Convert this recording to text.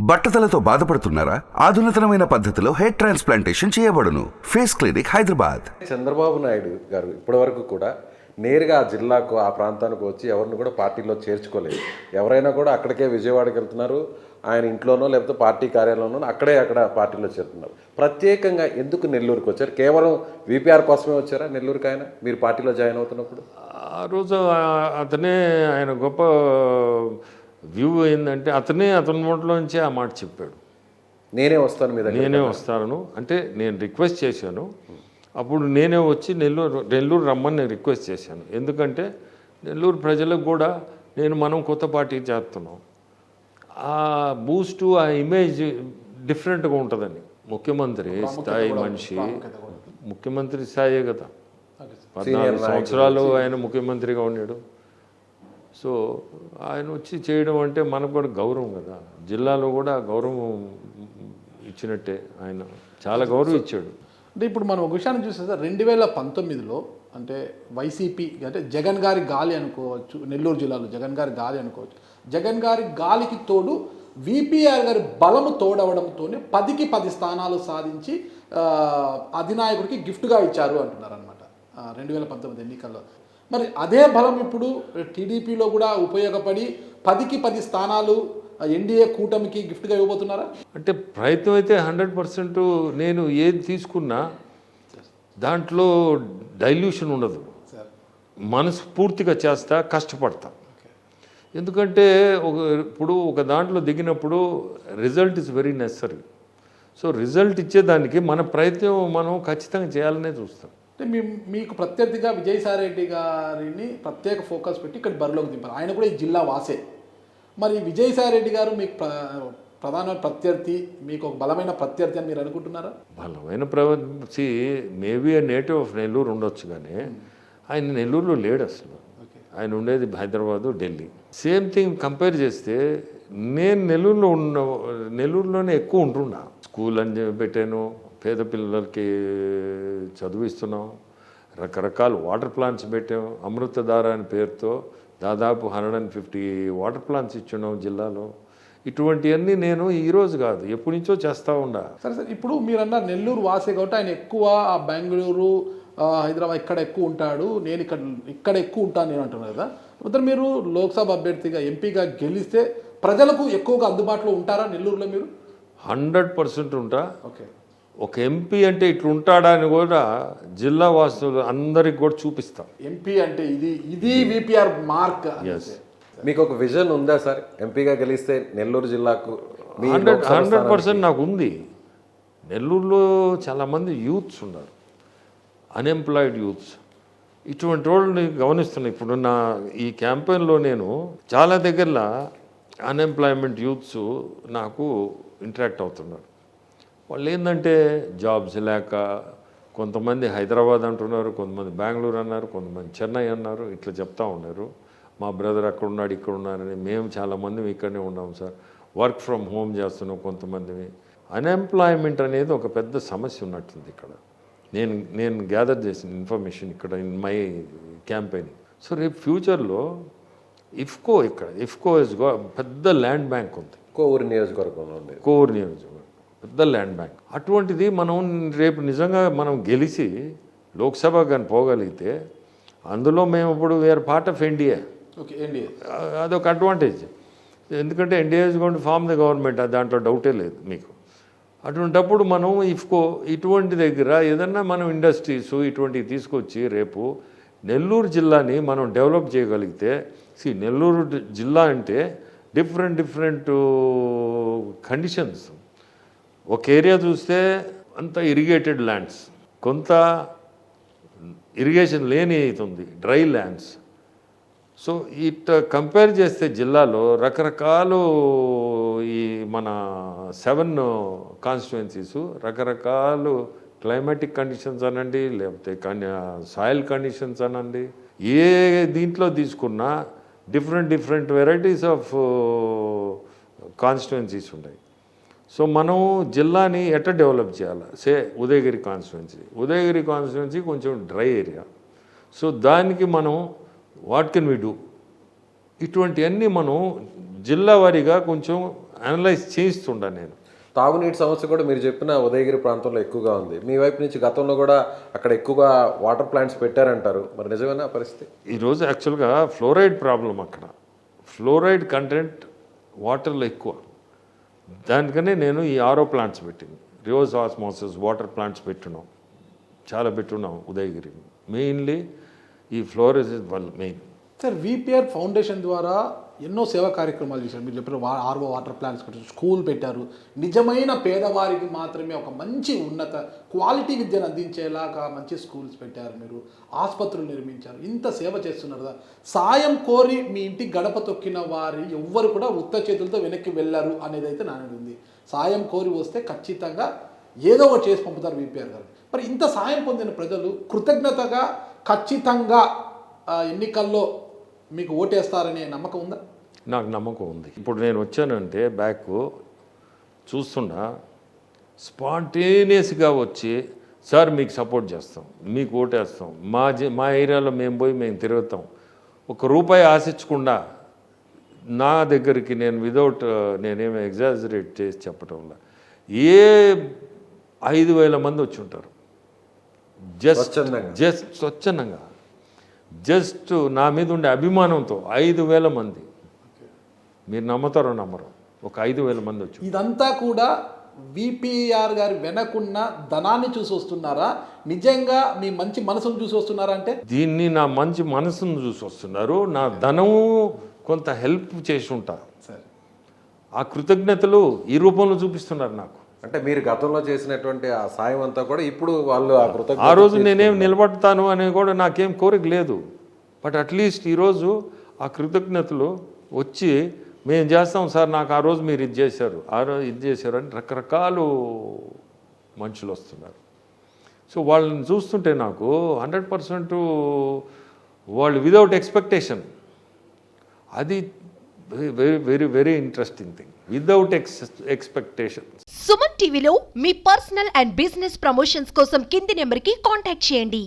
బట్టతలతో బాధపడుతున్నారా? ఆధునితనమైన పద్ధతిలో హెయిర్ ట్రాన్స్ప్లాంటేషన్ చేయబడును. Face clinic Hyderabad. Chandrababu Naidu garu ఇప్పటివరకు కూడా నేరుగా ఆ జిల్లాకు ఆ ప్రాంతానికి వచ్చి ఎవరిని కూడా పార్టీలో చేర్చుకోలేదు. ఎవరైనా కూడా అక్కడికే విజయవాడకి వెళ్తున్నారు. ఆయన ఇంట్లోనో లేకపోతే పార్టీ కార్యాలయంలోనో అక్కడే అక్కడ పార్టీలో చేరుతున్నారు. ప్రత్యేకంగా ఎందుకు నెల్లూరుకి వచ్చారు? కేవలం వీపీఆర్ కోసమే వచ్చారా నెల్లూరుకి ఆయన? మీరు పార్టీలో జాయిన్ అవుతున్నప్పుడు? ఆ రోజు అతనే ఆయన గొప్ప వ్యూ ఏంటంటే అతనే అతని నోట్లోంచి ఆ మాట చెప్పాడు. నేనే వస్తాను మీ దగ్గర నేనే వస్తాను. అంటే నేను రిక్వెస్ట్ చేశాను. అప్పుడు నేనే వచ్చి నెల్లూరు నెల్లూరు రమ్మని నేను రిక్వెస్ట్ చేశాను. ఎందుకంటే నెల్లూరు ప్రజలకు కూడా నేను మనం కొత్త పార్టీ చేస్తున్నాం. ఆ బూస్ట్ ఆ ఇమేజ్ డిఫరెంట్గా ఉంటుందని ముఖ్యమంత్రి స్థాయి మనిషి ముఖ్యమంత్రి స్థాయే కదా. పద్నాలుగు సంవత్సరాలు ఆయన ముఖ్యమంత్రిగా ఉన్నాడు. సో ఆయన వచ్చి చేయడం అంటే మనకు కూడా గౌరవం కదా. జిల్లాలో కూడా గౌరవం ఇచ్చినట్టే ఆయన. చాలా గౌరవం ఇచ్చాడు. అంటే ఇప్పుడు మనం ఒక విషయాన్ని చూస్తే రెండు వేల పంతొమ్మిదిలో అంటే వైసీపీ అంటే జగన్ గారి గాలి అనుకోవచ్చు నెల్లూరు జిల్లాలో జగన్ గారి గాలి అనుకోవచ్చు. జగన్ గారి గాలికి తోడు విపిఆర్ గారి బలము తోడవడంతోనే పదికి పది స్థానాలు సాధించి అధినాయకుడికి గిఫ్ట్గా ఇచ్చారు అంటున్నారు అనమాట రెండు వేల పంతొమ్మిది ఎన్నికల్లో. మరి అదే బలం ఇప్పుడు టీడీపీలో కూడా ఉపయోగపడి పదికి పది స్థానాలు ఎన్డీఏ కూటమికి గిఫ్ట్గా ఇవ్వబోతున్నారా? అంటే ప్రయత్నం అయితే హండ్రెడ్ పర్సెంట్ నేను ఏది తీసుకున్నా దాంట్లో డైల్యూషన్ ఉండదు. మనస్ఫూర్తిగా చేస్తా కష్టపడతా. ఎందుకంటే ఒక ఇప్పుడు ఒక దాంట్లో దిగినప్పుడు result is very necessary so result ఇచ్చేదానికి మన ప్రయత్నం మనం ఖచ్చితంగా చేయాలనే చూస్తాం. అంటే మీ మీకు ప్రత్యర్థిగా విజయసాయిరెడ్డి గారిని ప్రత్యేక ఫోకస్ పెట్టి ఇక్కడ బరిలోకి దింపారు ఆయన కూడా ఈ జిల్లా వాసే. మరి విజయసాయిరెడ్డి గారు మీకు ప్ర- ప్రధాన ప్రత్యర్థి మీకు ఒక బలమైన ప్రత్యర్థి అని మీరు అనుకుంటున్నారా? బలమైన ప్రవర్తి మేబీ నేటివ్ ఆఫ్ నెల్లూరు ఉండొచ్చు కానీ ఆయన నెల్లూరులో లేడు అసలు. ఆయన ఉండేది Hyderabad Delhi. Same thing compare చేస్తే నేను నెల్లూరులో ఉన్న నెల్లూరులోనే ఎక్కువ ఉంటున్నా స్కూల్ అని పెట్టాను పేద పిల్లలకి చదివిస్తున్నాం రకరకాల వాటర్ ప్లాంట్స్ పెట్టాం. అమృతధార అనే పేరుతో దాదాపు hundred and fifty water plants ఇచ్చున్నాం జిల్లాలో. ఇటువంటివన్నీ నేను ఈరోజు కాదు ఎప్పటి నుంచో చేస్తూ ఉండా. సరే సార్ ఇప్పుడు మీరు అన్నారు నెల్లూరు వాసే కాబట్టి ఆయన ఎక్కువ బెంగళూరు హైదరాబాద్ ఇక్కడ ఎక్కువ ఉంటాడు. నేను ఇక్కడ ఇక్కడ ఎక్కువ ఉంటాను నేను అంటున్నారు కదా. మొత్తం మీరు లోక్సభ అభ్యర్థిగా ఎంపీగా గెలిస్తే ప్రజలకు ఎక్కువగా అందుబాటులో ఉంటారా నెల్లూరులో మీరు? హండ్రెడ్ పర్సెంట్ ఉంటా. ఓకే. ఒక ఎంపీ అంటే ఇట్లా ఉంటాడా అని కూడా జిల్లా వాసులు అందరికి కూడా చూపిస్తాం. ఎంపీ అంటే ఇది ఇది విపిఆర్ మార్క్ మీకు ఒక విజన్ ఉందా సార్? ఎంపీగా గెలిస్తే నెల్లూరు జిల్లాకు హండ్రెడ్ హండ్రెడ్ పర్సెంట్ నాకు ఉంది. నెల్లూరులో చాలామంది యూత్స్ ఉన్నారు. Unemployed youths. ఇటువంటి వాళ్ళని గమనిస్తున్నాను ఇప్పుడు నా ఈ క్యాంపెయిన్లో నేను చాలా దగ్గరలో అన్ఎంప్లాయ్మెంట్ యూత్స్ నాకు ఇంటరాక్ట్ అవుతున్నారు. వాళ్ళు ఏంటంటే జాబ్స్ లేక కొంతమంది హైదరాబాద్ అంటున్నారు కొంతమంది బెంగళూరు అన్నారు కొంతమంది చెన్నై అన్నారు ఇట్లా చెప్తా ఉన్నారు. మా బ్రదర్ అక్కడ ఉన్నాడు ఇక్కడ ఉన్నారని మేము చాలామంది ఇక్కడనే ఉన్నాం సార్. వర్క్ ఫ్రమ్ హోమ్ చేస్తున్నాం కొంతమందిని. అన్ఎంప్లాయ్మెంట్ అనేది ఒక పెద్ద సమస్య ఉన్నట్టుంది ఇక్కడ. నేను నేను గ్యాదర్ చేసిన ఇన్ఫర్మేషన్ ఇక్కడ ఇన్ మై క్యాంపెయిన్. సో రేపు ఫ్యూచర్లో ఇఫ్కో ఇక్కడ ఇఫ్కో ఇస్ గో పెద్ద ల్యాండ్ బ్యాంక్ ఉంది. కోవూరు నియోజకవర్గంలో ఉండేది కోర్ నియోజకవర్గం. పెద్ద ల్యాండ్ బ్యాంక్. అటువంటిది మనం రేపు నిజంగా మనం గెలిచి లోక్సభ కానీ పోగలిగితే అందులో మేము ఇప్పుడు where part of NDA okay NDA అదొక అడ్వాంటేజ్ ఎందుకంటే NDA is gonna form the government దాంట్లో డౌటే లేదు మీకు. అటువంటప్పుడు మనం ఇఫ్కో ఇటువంటి దగ్గర ఏదన్నా మనం ఇండస్ట్రీస్ ఇటువంటివి తీసుకొచ్చి రేపు నెల్లూరు జిల్లాని మనం డెవలప్ చేయగలిగితే సి నెల్లూరు జిల్లా అంటే డిఫరెంట్ డిఫరెంట్ కండిషన్స్ ఒక ఏరియా చూస్తే అంత ఇరిగేటెడ్ ల్యాండ్స్ కొంత ఇరిగేషన్ లేని అవుతుంది dry lands so it compare చేస్తే జిల్లాలో రకరకాలు ఈ మన సెవెన్ కాన్స్టిట్యుయెన్సీస్ రకరకాలు క్లైమాటిక్ కండిషన్స్ అనండి లేకపోతే సాయిల్ కండిషన్స్ అనండి. ఏ దీంట్లో తీసుకున్నా different different varieties of constituencies ఉన్నాయి సో మనం జిల్లాని ఎట్లా డెవలప్ చేయాలి? Say Udayagiri constituency Udayagiri constituency కొంచెం డ్రై ఏరియా సో దానికి మనం వాట్ కెన్ వి డూ ఇటువంటివన్నీ మనం జిల్లా వారీగా కొంచెం అనలైజ్ చేయిస్తుండా నేను. తాగునీటి సమస్య కూడా మీరు చెప్పిన ఉదయగిరి ప్రాంతంలో ఎక్కువగా ఉంది. మీ వైపు నుంచి గతంలో కూడా అక్కడ ఎక్కువగా వాటర్ ప్లాంట్స్ పెట్టారంటారు. మరి నిజమేనా పరిస్థితి? ఈరోజు యాక్చువల్గా ఫ్లోరైడ్ ప్రాబ్లం అక్కడ. ఫ్లోరైడ్ కంటెంట్ వాటర్లో ఎక్కువ. దానికనే నేను ఈ ఆరో ప్లాంట్స్ పెట్టింది. రివర్స్ ఆస్మోసిస్ వాటర్ ప్లాంట్స్ పెట్టున్నాం. చాలా పెట్టున్నాం ఉదయగిరి. మెయిన్లీ ఈ ఫ్లోరైజ్ వల్ల మెయిన్ సార్ విపిఆర్ ఫౌండేషన్ ద్వారా ఎన్నో సేవా కార్యక్రమాలు చేశారు. మీరు చెప్పిన వా- ఆర్వో వాటర్ ప్లాంట్స్ పెట్టారు స్కూల్ పెట్టారు. నిజమైన పేదవారికి మాత్రమే ఒక మంచి ఉన్నత క్వాలిటీ విద్యను అందించేలాగా మంచి స్కూల్స్ పెట్టారు మీరు. ఆసుపత్రులు నిర్మించారు. ఇంత సేవ చేస్తున్నారు కదా. సాయం కోరి మీ ఇంటి గడప తొక్కిన వారి ఎవ్వరు కూడా ఉత్త చేతులతో వెనక్కి వెళ్ళారు అనేది అయితే నానేది ఉంది. సాయం కోరి వస్తే ఖచ్చితంగా ఏదో ఒకటి చేసి పంపుతారు విపిఆర్ గారు. మరి ఇంత సాయం పొందిన ప్రజలు కృతజ్ఞతగా ఖచ్చితంగా ఎన్నికల్లో మీకు ఓటేస్తారనే నమ్మకం ఉందా? నాకు నమ్మకం ఉంది. ఇప్పుడు నేను వచ్చానంటే బ్యాక్ చూస్తున్నా స్పాంటేనియస్గా వచ్చి సార్ మీకు సపోర్ట్ చేస్తాం మీకు ఓటేస్తాం మా జ- మా ఏరియాలో మేము పోయి మేము తిరుగుతాం. ఒక రూపాయి ఆశించకుండా నా దగ్గరికి నేను వితౌట్ నేనేమి ఎగ్జాజరేట్ చేసి చెప్పటం వల్ల ఏ ఐదు వేల మంది వచ్చి ఉంటారు. జస్ట్. జస్ట్ స్వచ్ఛందంగా. జస్ట్ నా మీద ఉండే అభిమానంతో ఐదు వేల మంది. మీరు నమ్ముతారో నమ్మరు ఒక ఐదు వేల మంది వచ్చి. ఇదంతా కూడా విపిఆర్ గారి వెనకున్న ధనాన్ని చూసి వస్తున్నారా? నిజంగా మీ మంచి మనసును చూసి వస్తున్నారా అంటే? దీన్ని నా మంచి మనసును చూసి వస్తున్నారు. నా ధనము కొంత హెల్ప్ చేసి ఉంటా సరే. ఆ కృతజ్ఞతలు ఈ రూపంలో చూపిస్తున్నారు నాకు. అంటే మీరు గతంలో చేసినటువంటి ఆ సాయం అంతా కూడా ఇప్పుడు వాళ్ళు ఆ ఆ కృతజ్ఞత రోజు నేనేం నిలబడతాను అనేది కూడా నాకేం కోరిక లేదు. బట్ అట్లీస్ట్ ఈరోజు ఆ కృతజ్ఞతలు వచ్చి మేము చేస్తాం సార్ నాకు ఆ రోజు మీరు ఇది చేశారు ఆ రోజు ఇది చేశారు అని రకరకాలు మనుషులు వస్తున్నారు. సో వాళ్ళని చూస్తుంటే నాకు హండ్రెడ్ పర్సెంట్ వాళ్ళు వితౌట్ ఎక్స్పెక్టేషన్ అది very very very interesting thing without ex expectation Suman టీవీలో మీ పర్సనల్ అండ్ బిజినెస్ ప్రమోషన్స్ కోసం కింది నెంబర్కి కాంటాక్ట్ చేయండి.